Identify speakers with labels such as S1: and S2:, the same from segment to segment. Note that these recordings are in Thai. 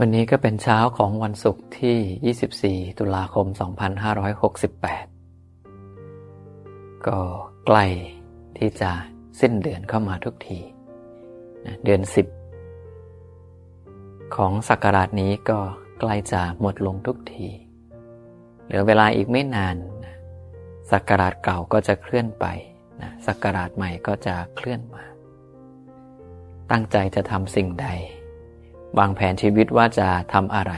S1: วันนี้ก็เป็นเช้าของวันศุกร์ที่ 24 ตุลาคม 2568 ก็ใกล้ที่จะสิ้นเดือนเข้ามาทุกทีนะเดือน 10 ของศักราชนี้ก็ใกล้จะหมดลงทุกที เหลือเวลาอีกไม่นานนะศักราชเก่าก็จะเคลื่อนไปนะศักราชใหม่ก็จะเคลื่อนมา ตั้งใจจะทำสิ่งใด วางแผนชีวิตว่าจะทำอะไร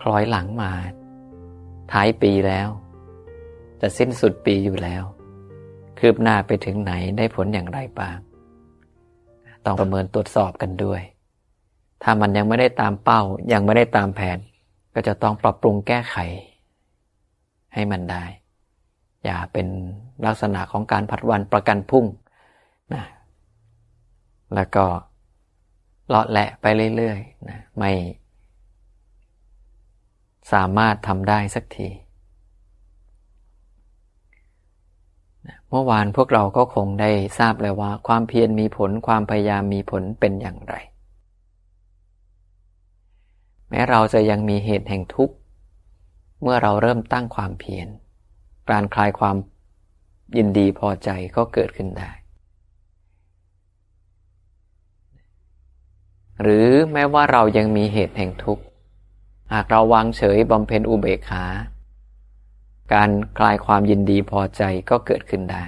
S1: คล้อยหลังมา ท้ายปีแล้ว จะสิ้นสุดปีอยู่แล้ว คืบหน้าไปถึงไหนได้ผลอย่างไรบ้าง ต้องประเมินตรวจสอบกันด้วย ถ้ามันยังไม่ได้ตามเป้า ยังไม่ได้ตามแผน ก็จะต้องปรับปรุงแก้ไข ให้มันได้ อย่าเป็นลักษณะของการผัดวันประกันพุ่งนะแล้วก็ เลาะแหละไปเรื่อยๆนะไม่ สามารถทำได้สักทีเมื่อวานพวกเราก็คงได้ทราบแล้วว่า ความเพียรมีผลความพยายามมีผลเป็นอย่างไร แม้เราจะยังมีเหตุแห่งทุกข์เมื่อเราเริ่มตั้งความเพียรการคลายความยินดีพอใจก็เกิดขึ้นได้ หรือแม้ว่าเรายังมีเหตุแห่งทุกข์ หากเราวางเฉยบำเพ็ญอุเบกขา การคลายความยินดีพอใจก็เกิดขึ้นได้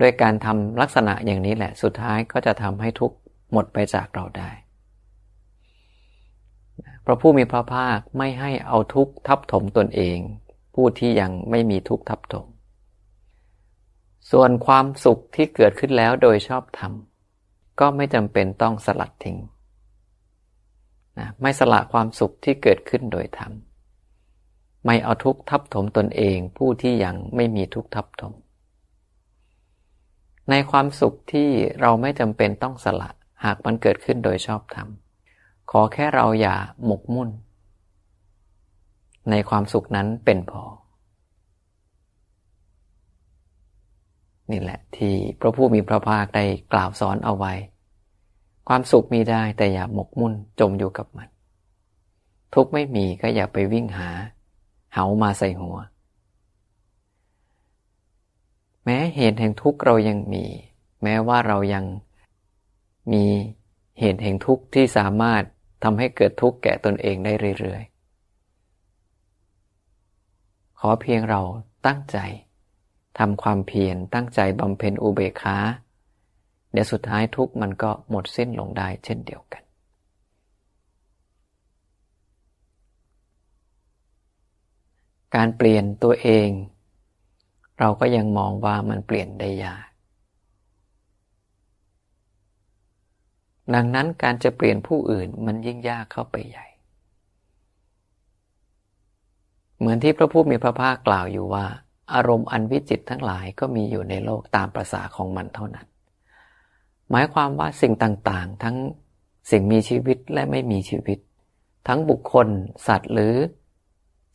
S1: ด้วยการทำลักษณะอย่างนี้แหละสุดท้ายก็จะทำให้ทุกข์หมดไปจากเราได้ พระผู้มีพระภาคไม่ให้เอาทุกข์ทับถมตนเอง ผู้ที่ยังไม่มีทุกข์ทับถม ส่วนความสุขที่เกิดขึ้นแล้วโดยชอบธรรม ก็ไม่จำเป็นต้องสลัดทิ้งนะไม่สละความสุขที่เกิดขึ้นโดยธรรม ไม่เอาทุกข์ทับถมตนเองผู้ที่ยังไม่มีทุกข์ทับถม ในความสุขที่เราไม่จำเป็นต้องสละหากมันเกิดขึ้นโดยชอบธรรม ขอแค่เราอย่าหมกมุ่น ในความสุขนั้นเป็นพอ นี่แหละที่พระผู้มีพระภาคได้กล่าวสอนเอาไว้ ความสุขมีได้แต่อย่าหมกมุ่นจมอยู่กับมัน ทุกไม่มีก็อย่าไปวิ่งหา เหามาใส่หัว แม้เหตุแห่งทุกข์เรายังมี แม้ว่าเรายังมีเหตุแห่งทุกข์ที่สามารถทำให้เกิดทุกข์แก่ตนเองได้เรื่อยๆ ขอเพียงเราตั้งใจ ทำความเพียรตั้งใจบำเพ็ญอุเบกขาเดี๋ยวสุดท้ายทุกมันก็หมดสิ้นลงได้เช่นเดียวกัน การเปลี่ยนตัวเอง เราก็ยังมองว่ามันเปลี่ยนได้ยาก ดังนั้นการจะเปลี่ยนผู้อื่นมันยิ่งยากเข้าไปใหญ่ เหมือนที่พระผู้มีพระภาคกล่าวอยู่ว่า อารมณ์อันวิจิตทั้งหลายก็มีอยู่ในโลกตามประษาของมันเท่านั้น หมายความว่าสิ่งต่างๆ ทั้งสิ่งมีชีวิตและไม่มีชีวิต ทั้งบุคคล สัตว์หรือ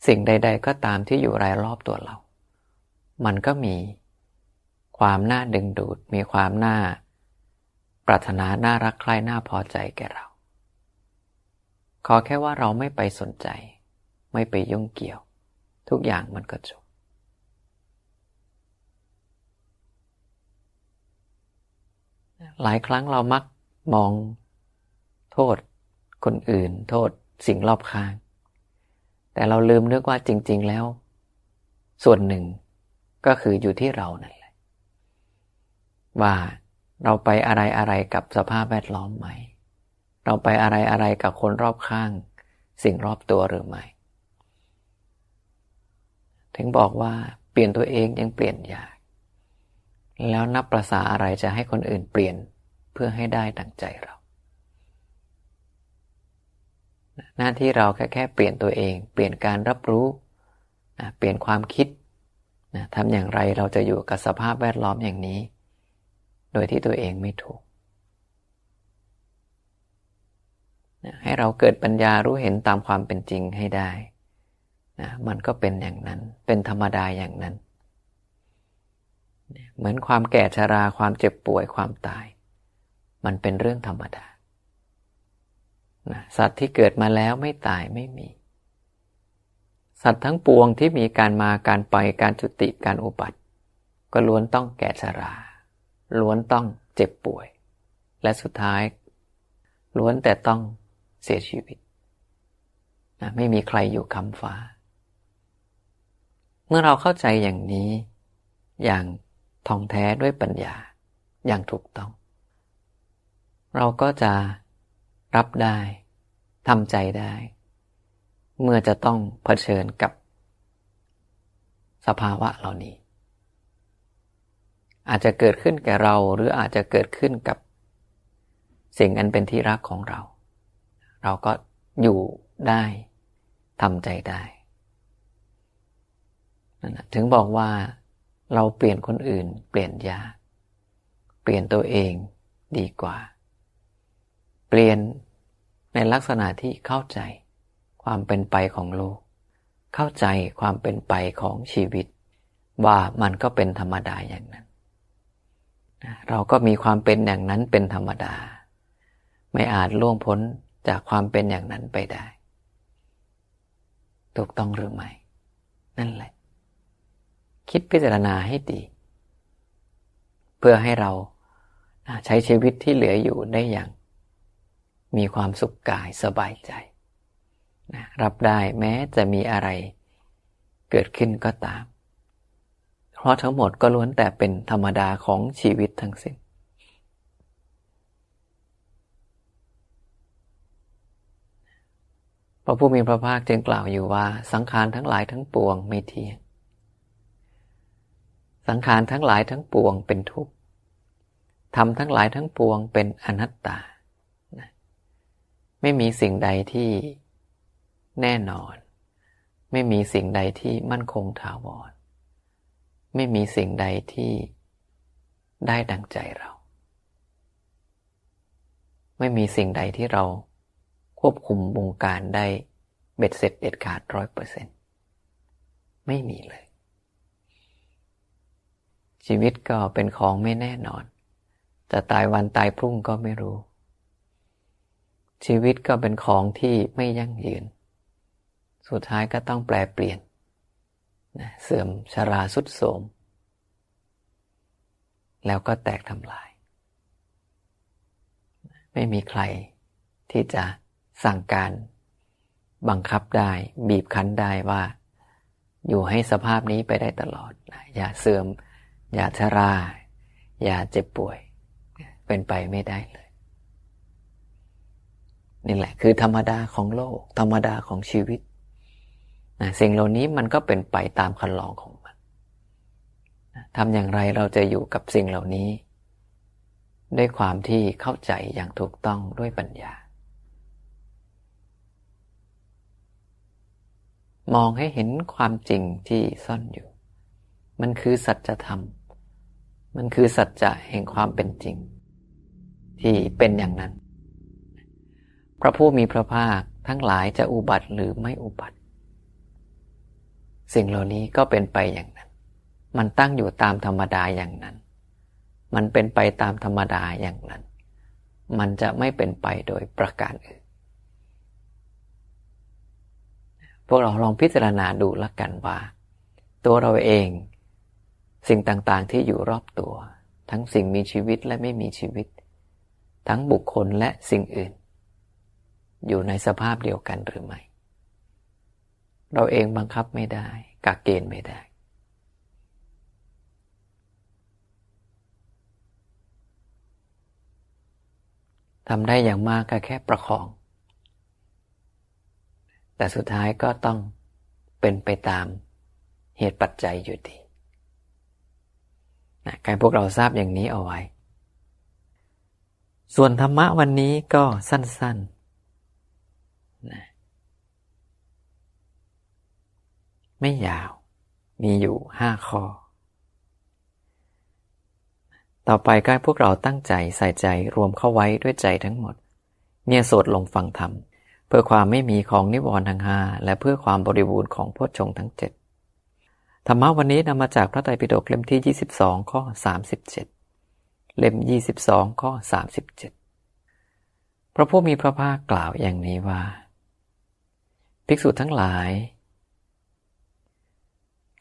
S1: สิ่งใด ๆ ก็ตามที่อยู่รายรอบตัวเรา มันก็มีความน่าดึงดูด มีความน่า ปรารถนาน่ารักใคร่น่าพอใจแก่เรา ขอแค่ว่าเราไม่ไปสนใจ ไม่ไปยุ่งเกี่ยว ทุกอย่างมันก็จบ หลายครั้งเรามักมอง โทษ คนอื่น โทษสิ่งรอบข้าง แต่เราลืมนึกว่าจริง ๆ แล้ว ส่วนหนึ่งก็คืออยู่ที่เรานั่นแหละ ว่าเราไปอะไรอะไรกับสภาพแวดล้อมไหม เราไปอะไรอะไรกับคนรอบข้าง สิ่งรอบตัวหรือไม่ถึงบอกว่าเปลี่ยนตัวเองยังเปลี่ยนยาก แล้วนับประสาอะไรจะให้คนอื่นเปลี่ยนเพื่อให้ได้ดังใจเรา หน้าที่เราแค่แค่เปลี่ยนตัวเอง เปลี่ยนการรับรู้เปลี่ยนความคิดทำอย่างไรเราจะอยู่กับสภาพแวดล้อมอย่างนี้ โดยที่ตัวเองไม่ถูกให้เราเกิดปัญญารู้เห็นตามความเป็นจริงให้ได้นะมันก็เป็นอย่างนั้น เป็นธรรมดาอย่างนั้น เหมือนความแก่ชราความเจ็บป่วยความตาย มันเป็นเรื่องธรรมดานะสัตว์ที่เกิดมาแล้วไม่ตายไม่มี สัตว์ทั้งปวงที่มีการมาการไปการจุติการอุบัติ ก็ล้วนต้องแก่ชรา ล้วนต้องเจ็บป่วย และสุดท้าย ล้วนแต่ต้องเสียชีวิตนะไม่มีใครอยู่คำฟ้า เมื่อเราเข้าใจอย่างนี้อย่าง ท่องแท้ด้วยปัญญาอย่างถูกต้อง เราก็จะรับได้ทำใจได้ เมื่อจะต้องเผชิญกับสภาวะเหล่านี้ อาจจะเกิดขึ้นแก่เราหรืออาจจะเกิดขึ้นกับสิ่งอันเป็นที่รักของเรา เราก็อยู่ได้ทำใจได้นั่นถึงบอกว่า เราเปลี่ยนคนอื่น เปลี่ยนยาก เปลี่ยนตัวเองดีกว่า เปลี่ยนในลักษณะที่เข้าใจ ความเป็นไปของโลก เข้าใจความเป็นไปของชีวิต ว่ามันก็เป็นธรรมดาอย่างนั้น เราก็มีความเป็นอย่างนั้นเป็นธรรมดา ไม่อาจล่วงพ้นจากความเป็นอย่างนั้นไปได้ ถูกต้องหรือไม่ นั่นแหละ คิดพิจารณาให้ดี เพื่อให้เราใช้ชีวิตที่เหลืออยู่ได้อย่าง มีความสุขกายสบายใจนะรับได้แม้จะมีอะไรเกิดขึ้นก็ตาม เพราะทั้งหมดก็ล้วนแต่เป็นธรรมดาของชีวิตทั้งสิ้น พระผู้มีพระภาคจึงกล่าวอยู่ว่าสังขารทั้งหลายทั้งปวงไม่เที่ยง สังขารทั้งหลายทั้งปวงเป็นทุกข์ทำทั้งหลายทั้งปวงเป็นอนัตตา ไม่มีสิ่งใดที่แน่นอน ไม่มีสิ่งใดที่มั่นคงถาวร ไม่มีสิ่งใดที่ได้ดังใจเรา ไม่มีสิ่งใดที่เราควบคุมวงการได้เบ็ดเสร็จเด็ดขาดร้อยเปอร์เซ็นต์ไม่มีเลย ชีวิตก็เป็นของไม่แน่นอน จะตายวันตายพรุ่งก็ไม่รู้ ชีวิตก็เป็นของที่ไม่ยั่งยืน สุดท้ายก็ต้องแปลเปลี่ยนนะเสื่อมชราสุดโทมแล้วก็แตกทำลาย ไม่มีใครที่จะสั่งการบังคับได้ บีบคั้นได้ว่า อยู่ให้สภาพนี้ไปได้ตลอด อย่าเสื่อม อย่าชรา อย่าเจ็บป่วย เป็นไปไม่ได้เลย นี่แหละ คือธรรมดาของโลก ธรรมดาของชีวิตนะสิ่งเหล่านี้มันก็เป็นไปตามคันลองของมันทำอย่างไรเราจะอยู่กับสิ่งเหล่านี้ ด้วยความที่เข้าใจอย่างถูกต้องด้วยปัญญา มองให้เห็นความจริงที่ซ่อนอยู่ มันคือสัจธรรม มันคือสัจจะแห่งความเป็นจริง ที่เป็นอย่างนั้น พระผู้มีพระภาคทั้งหลายจะอุบัติหรือไม่อุบัติ สิ่งเหล่านี้ก็เป็นไปอย่างนั้น มันตั้งอยู่ตามธรรมดาอย่างนั้น มันเป็นไปตามธรรมดาอย่างนั้น มันจะไม่เป็นไปโดยประการอื่น พวกเราลองพิจารณาดูละกันว่า ตัวเราเอง สิ่งต่างๆที่อยู่รอบตัว ทั้งสิ่งมีชีวิตและไม่มีชีวิต ทั้งบุคคลและสิ่งอื่น อยู่ในสภาพเดียวกันหรือไม่ เราเองบังคับไม่ได้กักเกณฑ์ไม่ได้ ทำได้อย่างมากก็แค่ประคอง แต่สุดท้ายก็ต้องเป็นไปตามเหตุปัจจัยอยู่ดี นะการพวกเราทราบอย่างนี้เอาไว้ ส่วนธรรมะวันนี้ก็สั้นๆนะไม่ยาว มีอยู่ห้าข้อ ต่อไปก็ให้พวกเราตั้งใจใส่ใจรวมเข้าไว้ด้วยใจทั้งหมด เนี่ยสวดลงฟังธรรม เพื่อความไม่มีของนิวรณ์ทั้งห้าและเพื่อความบริบูรณ์ของพจชงทั้งเจ็ด ธรรมะวันนี้นำมาจากพระไตรปิฎกเล่มที่ 22 ข้อ 37 เล่ม 22 ข้อ 37 พระผู้มีพระภาคกล่าวอย่างนี้ว่า ภิกษุทั้งหลาย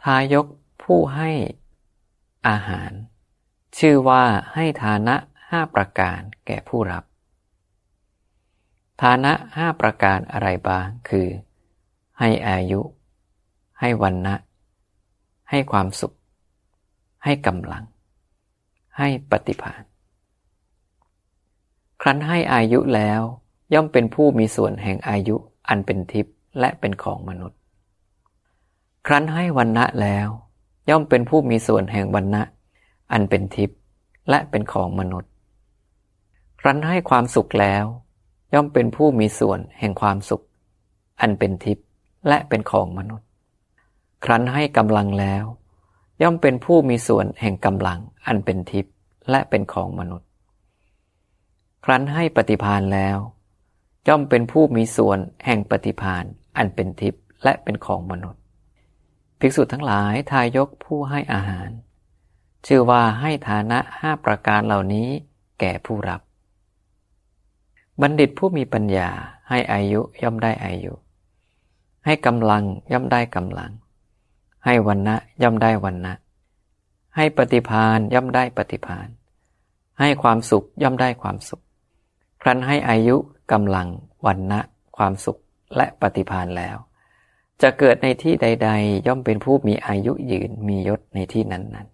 S1: ทายกผู้ให้อาหาร ชื่อว่าให้ฐานะห้าประการแก่ผู้รับ ฐานะห้าประการอะไรบ้างคือ ให้อายุ ให้วันนะ ให้ความสุข ให้กำลัง ให้ปฏิภาณครั้นให้อายุแล้ว ย่อมเป็นผู้มีส่วนแห่งอายุอันเป็นทิพย์และเป็นของมนุษย์ ครั้นให้วันนะแล้ว ย่อมเป็นผู้มีส่วนแห่งวันนะอันเป็นทิพย์และเป็นของมนุษย์ ครั้นให้ความสุขแล้ว ย่อมเป็นผู้มีส่วนแห่งความสุข อันเป็นทิพย์และเป็นของมนุษย์ ครั้นให้กำลังแล้ว ย่อมเป็นผู้มีส่วนแห่งกำลังอันเป็นทิพย์และเป็นของมนุษย์ ครั้นให้ปฏิพานแล้ว ย่อมเป็นผู้มีส่วนแห่งปฏิพานอันเป็นทิพย์และเป็นของมนุษย์ ภิกษุทั้งหลายทายกผู้ให้อาหาร ชื่อว่าให้ฐานะห้าประการเหล่านี้แก่ผู้รับ บัณฑิตผู้มีปัญญาให้อายุย่อมได้อายุ ให้กำลังย่อมได้กำลัง ให้วันนะย่อมได้วันนะให้ปฏิพานย่อมได้ปฏิพานให้ความสุขย่อมได้ความสุข ครั้นให้อายุกำลังวันนะความสุขและปฏิพานแล้ว จะเกิดในที่ใด ๆ ย่อมเป็นผู้มีอายุยืนมียศในที่นั้น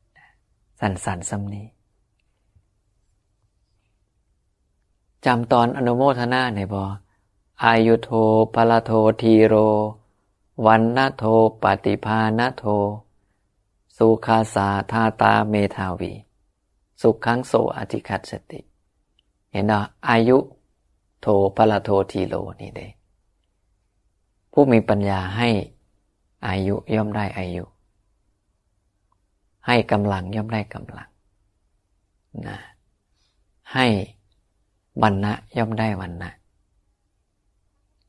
S1: ๆ สันสันซ้ำนี้จำตอนอนุโมทนาในบออายุโทพลโททีโร วันนาโทปฏิภาณโท สุขาสาธาตาเมทาวี สุขขังโสอธิคัตสติ เห็นเนาะอายุโทพละโททีโลนี่เด้ผู้มีปัญญาให้อายุย่อมได้อายุ ให้กำลังย่อมได้กำลังนะให้วันนะย่อมได้วันนะ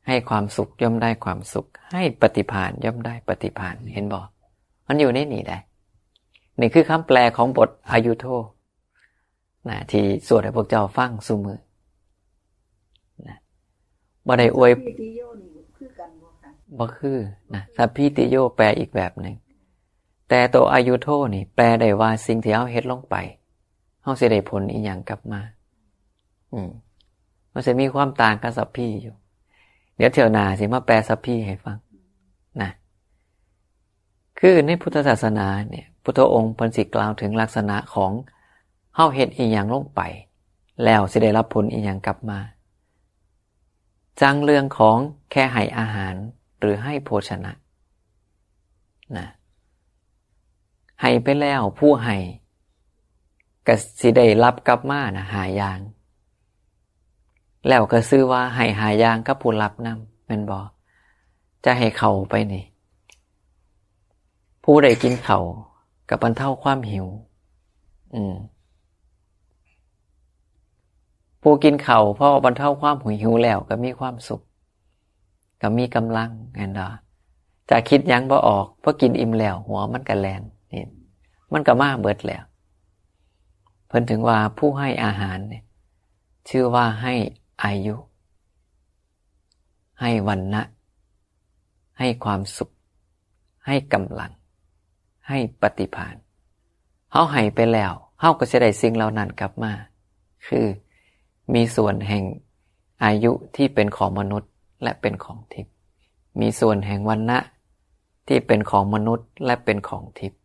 S1: ให้ความสุขย่อมได้ความสุข ให้ปฏิพานย่อมได้ปฏิพานเห็นบอกมันอยู่ในนี่ได้นี่คือคำแปลของบทอายุโทนะที่สวดให้พวกเจ้าฟังสุมือนะบ่ได้อวยบ่คือนะสัพพิติโยแปลอีกแบบหนึ่งแต่ตัวอายุโทนี่แปลได้ว่าสิ่งที่เอาเฮ็ดลงไปเฮาสิได้ผลอีหยังกลับมา อืมมันจะมีความต่างกับสัพพีอยู่ เดี๋ยวเที่ยวนาสิมาแปลสัพพีให้ฟังนะคือในพุทธศาสนาเนี่ยพุทธองค์พันสิกล่าวถึงลักษณะของเฮาเห็ดอีหยังลงไป แล้วสิได้รับผลอีหยังกลับมา จังเรื่องของแค่ให้อาหารหรือให้โภชนะนะให้ไปแล้วผู้ให้ก็สิได้รับกลับมานะหายาง แล้วก็ซื้อว่าให้หายางกับผู้รับนำเป็นบอจะให้เขาไปนี่ ผู้ใดกินเขากับบรรเทาความหิว อืม ผู้กินเข่าเพราะบรรเทาความหุยหิวแล้วก็มีความสุข ก็มีกำลังไงดอจะคิดยังบ่ออกเพราะกินอิ่มแล้ว หัวมันก็แลนนี่มันก็มาเบิดแล้ว เพิ่นถึงว่าผู้ให้อาหารเนี่ยชื่อว่าให้ อายุ ให้วันนะให้ความสุข ให้กำลัง ให้ปฏิภาณเขาให้ไปแล้วเขาก็จะได้สิ่งเหล่านั้นกลับมา คือมีส่วนแห่งอายุที่เป็นของมนุษย์และเป็นของทิพย์มีส่วนแห่งวันณะที่เป็นของมนุษย์และเป็นของทิพย์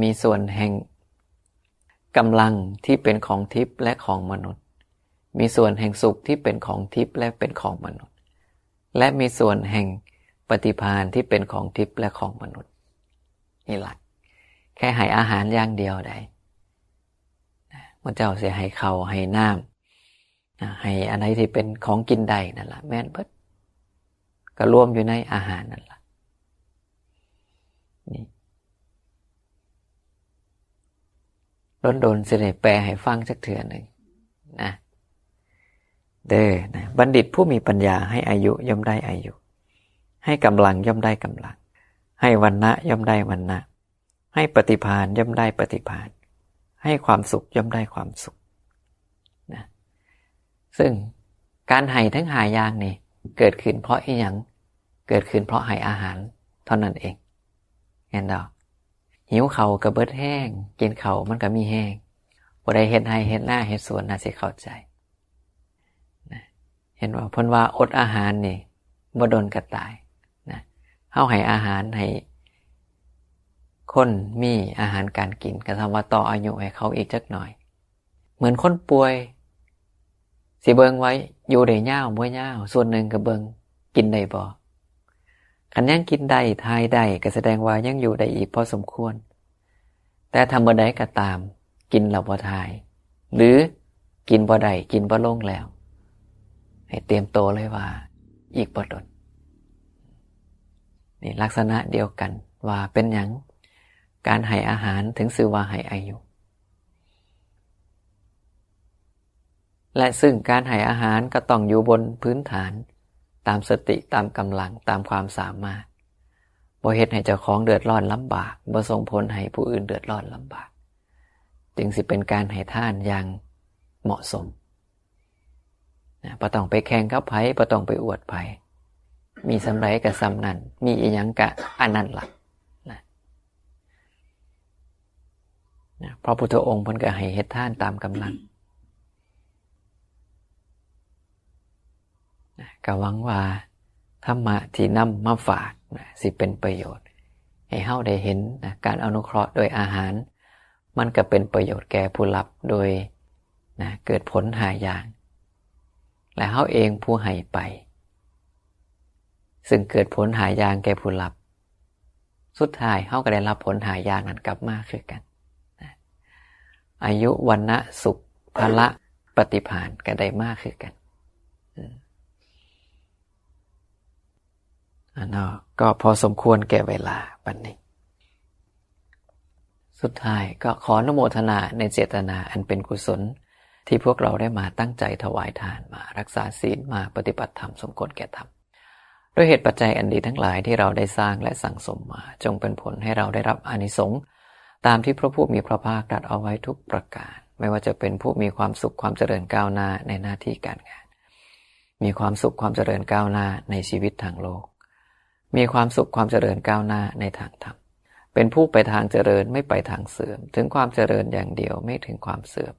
S1: มีส่วนแห่งกำลังที่เป็นของทิพย์และของมนุษย์ มีส่วนแห่งสุขที่เป็นของทิพย์และเป็นของมนุษย์ และมีส่วนแห่งปฏิพานที่เป็นของทิพย์และของมนุษย์นี่หลัก แค่ให้อาหารอย่างเดียวได้พระเจ้าเสียให้เขาให้น้ำให้อะไรที่เป็นของกินได้นั่นแหละแม่นเบิดก็รวมอยู่ในอาหารนั่นแหละนี่โดนโดนเสด็จแปลให้ฟังสักเถื่อหนึ่งนะ เด้อนะบัณฑิตผู้มีปัญญาให้อายุย่อมได้อายุ ให้กำลังย่อมได้กำลัง ให้วันนะย่อมได้วันนะ ให้ปฏิพานย่อมได้ปฏิพาน ให้ความสุขย่อมได้ความสุขนะซึ่งการให้ทั้งหายางนี่เกิดขึ้นเพราะอีหยังเกิดขึ้นเพราะให้อาหารเท่านั้นเองเห็นดอกหิวเขากระเบิดแห้ง กินเขามันก็มีแห้งบ่ได้เฮ็ดให้เฮ็ดหน้าเฮ็ดสวนน่าสิเข้าใจ เห็นว่าเพิ่นว่าอดอาหารนี่บ่โดนกระตายนะเฮาให้อาหารให้คนมีอาหารการกินก็ทำว่าต่ออายุให้เขาอีกจักหน่อย เหมือนคนป่วย สิเบิงไว้อยู่ได้ยาวบ่ยาวส่วนหนึ่งก็เบิงกินได้บ่คันยังกินได้ทายได้ก็แสดงว่ายังอยู่ได้อีกพอสมควร แต่ทำบ่ได้ก็ตาม กินแล้วบ่ทาย หรือกินบ่ได้กินบ่ลงแล้ว ให้เตรียมโตวเลยว่า อีกบ่ดนนี่ลักษณะเดียวกันว่าเป็นหยังการให้อาหารถึงสื่อว่าให้อายุ และซึ่งการให้อาหารก็ต้องอยู่บนพื้นฐาน ตามสติตามกำลังตามความสามารถบ่เฮ็ดให้เจ้าของเดือดร้อนลำบากบ่ส่งผลให้ผู้อื่นเดือดร้อนลำบาก จึงสิเป็นการให้ท่านอย่างเหมาะสม นะบ่ต้องไปแข่งกับไผบ่ต้องไปอวดไผมีสำไรกับสำนันมีอีหยังกะอันนั้นล่ะนะนะพระพุทธองค์เพิ่นก็ให้เฮ็ดท่านตามกำลังก็หวังว่าธรรมะที่นำมาฝากนะสิเป็นประโยชน์ ให้เฮาได้เห็นนะการอนุเคราะห์โดยอาหาร มันก็เป็นประโยชน์แก่ผู้รับโดยนะเกิดผลหาอย่าง และเฮาเองผู้ให้ไป ซึ่งเกิดผลหายางแก่ผู้รับ สุดท้ายเฮาก็ได้รับผลหายางนั้นกลับมาคือกัน อายุวันนะสุขพละปฏิภาณก็ได้มากคือกันอันนั้นก็พอสมควรแก่เวลาปันนี้ สุดท้ายก็ขออนุโมทนาในเจตนาอันเป็นกุศล ที่พวกเราได้มาตั้งใจถวายทานมารักษาศีลมาปฏิบัติธรรมสมควรแก่ธรรมด้วยเหตุปัจจัยอันดีทั้งหลายที่เราได้สร้างและสั่งสมมา จงเป็นผลให้เราได้รับอานิสงส์ตามที่พระผู้มีพระภาคตรัสเอาไว้ทุกประการ ไม่ว่าจะเป็นผู้มีความสุขความเจริญก้าวหน้าในหน้าที่การงาน มีความสุขความเจริญก้าวหน้าในชีวิตทางโลก มีความสุขความเจริญก้าวหน้าในทางธรรมเป็นผู้ไปทางเจริญไม่ไปทางเสื่อม ถึงความเจริญอย่างเดียวไม่ถึงความเสื่อม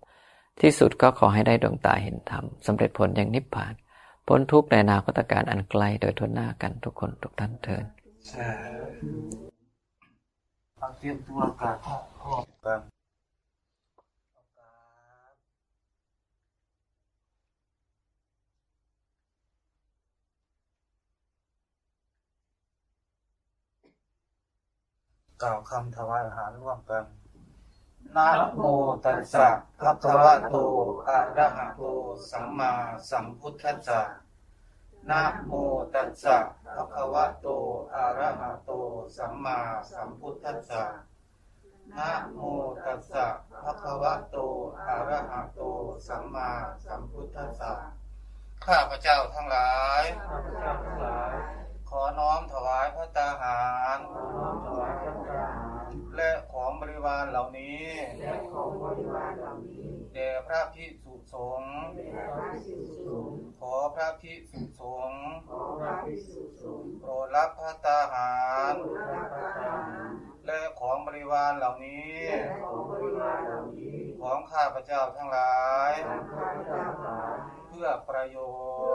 S1: ที่สุดก็ขอให้ได้ดวงตาเห็นธรรมสำเร็จผลอย่างนิพพาน พ้นทุกข์ในนาคตการอันไกลโดยทุนหน้ากันทุกคนทุกท่านเทิน
S2: เตรียมตัวกันพร้อกันกล่าวคำถวายอาหารร่วมกัน นะโมตัสสะภะคะวะโตอะระหะโตสัมมาสัมพุทธัสสะนะโมตัสสะภะคะวะโตอะระหะโตสัมมาสัมพุทธัสสะนะโมตัสสะภะคะวะโตอะระหะโตสัมมาสัมพุทธัสสะข้าพเจ้าทั้งหลายข้าพเจ้าทั้งหลายขอน้อมถวายพระตาหาร และของบริวารเหล่านี้และของบริวารเหล่านี้แด่พระภิกษุสงฆ์แด่พระภิกษุสงฆ์ขอพระภิกษุสงฆ์ขอพระภิกษุสงฆ์โปรดรับพระตาหาร และของบริวารเหล่านี้ ของข้าพเจ้าทั้งหลาย เพื่อประโย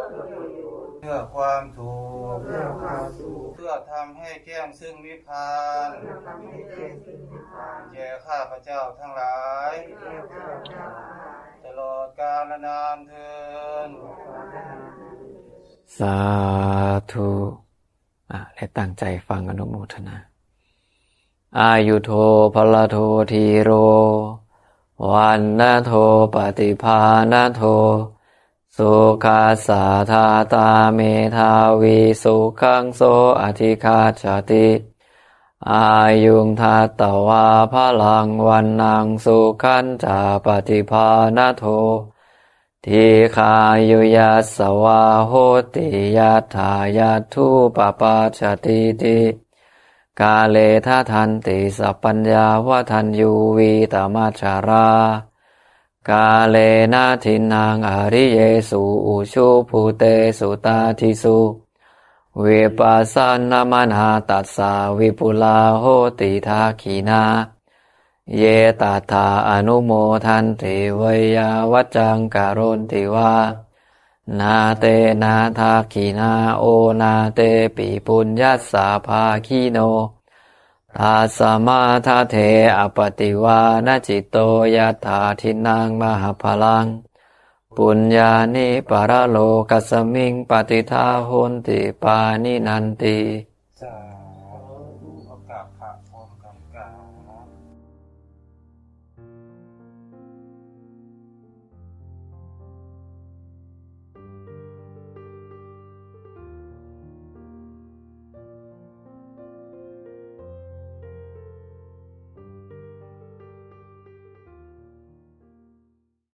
S2: ชน์ เพื่อความถูกเพื่อทำให้แก้งซึ่งนิพพานแก้ฆ่านแก่ข้าพเจ้าทั้งหลายแก่ข้าพเจ้าทั้งหลาย ตลอดกาลนานเทิน
S1: สาธุอะและตั้งใจฟังอนุโมทนา อายุโทพลโททีโร วันนะโทปฏิภาณโท สุขาสาธาตาเมธาวีสุขังโสอธิคาชาติ อายุงทัตวาพลังวันนังสุขันจาปฏิภาณโททีขายุยัสวาโหติยัตถายัตถุปปาชติติกาเลทาทันติสัพปัญญาวทันยูวีตมัชชารา กาเลนะทินังอริเยสุอุชุภูเตสุตาทิสุเวปัสสนามนาตัสสาวิปุลาโหติทาขีนา เยตัทาอนุโมทันติเวยาวัจจังการนติวานาเตนาทาขีนาโอนาเตปิปุญญาสสาภาคีโน ทัสสมาทาเทอปติวานจิตโตยัตถาทินังมหพลัง ปุญญานิปรโลกัสสมิงปฏิทาโหนติปานินันติ